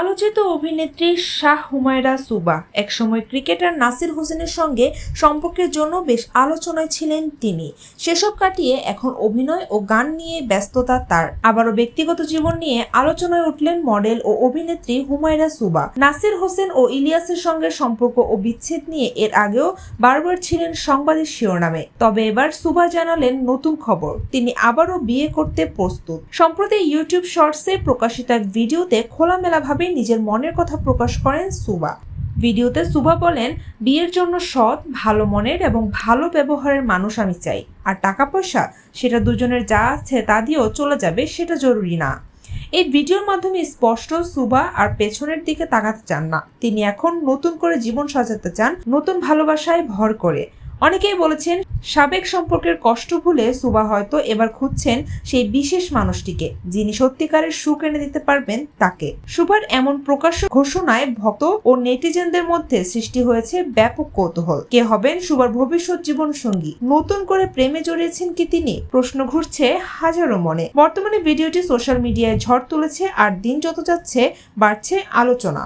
আলোচিত অভিনেত্রী শাহ হুমায়রা সুবা। একসময় ক্রিকেটার নাসির হোসেনের সঙ্গে সম্পর্কের জন্য বেশ আলোচনায় ছিলেন তিনি। সেসব কাটিয়ে এখন অভিনয় ও গান নিয়ে ব্যস্ততা তার। আবারও ব্যক্তিগত জীবন নিয়ে আলোচনায় উঠলেন মডেল ও অভিনেত্রী হুমায়রা সুবা। নাসির হোসেন ও ইলিয়াসের সঙ্গে সম্পর্ক ও বিচ্ছেদ নিয়ে এর আগেও বারবার ছিলেন সংবাদের শিরোনামে। তবে এবার সুবা জানালেন নতুন খবর। তিনি আবারও বিয়ে করতে প্রস্তুত। সম্প্রতি ইউটিউব শর্টসে প্রকাশিত এক ভিডিওতে খোলামেলাভাবে নিজের মনের কথা প্রকাশ করেন সুবা। ভিডিওতে সুবা বলেন, বিয়ের জন্য সৎ, ভালো মনের এবং ভালো ব্যবহারের মানুষ আমি চাই। আর টাকা পয়সা সেটা দুজনের যা আছে তা দিয়েও চলে যাবে, সেটা জরুরি না। এই ভিডিওর মাধ্যমে স্পষ্ট সুবা আর পেছনের দিকে তাকাতে চান না। তিনি এখন নতুন করে জীবন সাজাতে চান, নতুন ভালোবাসায় ভর করে। অনেকেই বলেছেন, সাবেক সম্পর্কের কষ্ট ভুলে সুবা হয়তো এবার খুঁজছেন সেই বিশেষ মানুষটিকে, যিনি সত্যিকারের সুখ এনে দিতে পারবেন তাকে। সুবার এমন প্রকাশ্য ঘোষণায় ভক্ত ও নেটিজেনদের মধ্যে সৃষ্টি হয়েছে ব্যাপক কৌতূহল। কে হবেন সুবার ভবিষ্যৎ জীবন সঙ্গী নতুন করে প্রেমে জড়িয়েছেন কি তিনি? প্রশ্ন ঘুরছে হাজারো মনে। বর্তমানে ভিডিওটি সোশ্যাল মিডিয়ায় ঝড় তুলেছে আর দিন যত যাচ্ছে বাড়ছে আলোচনা।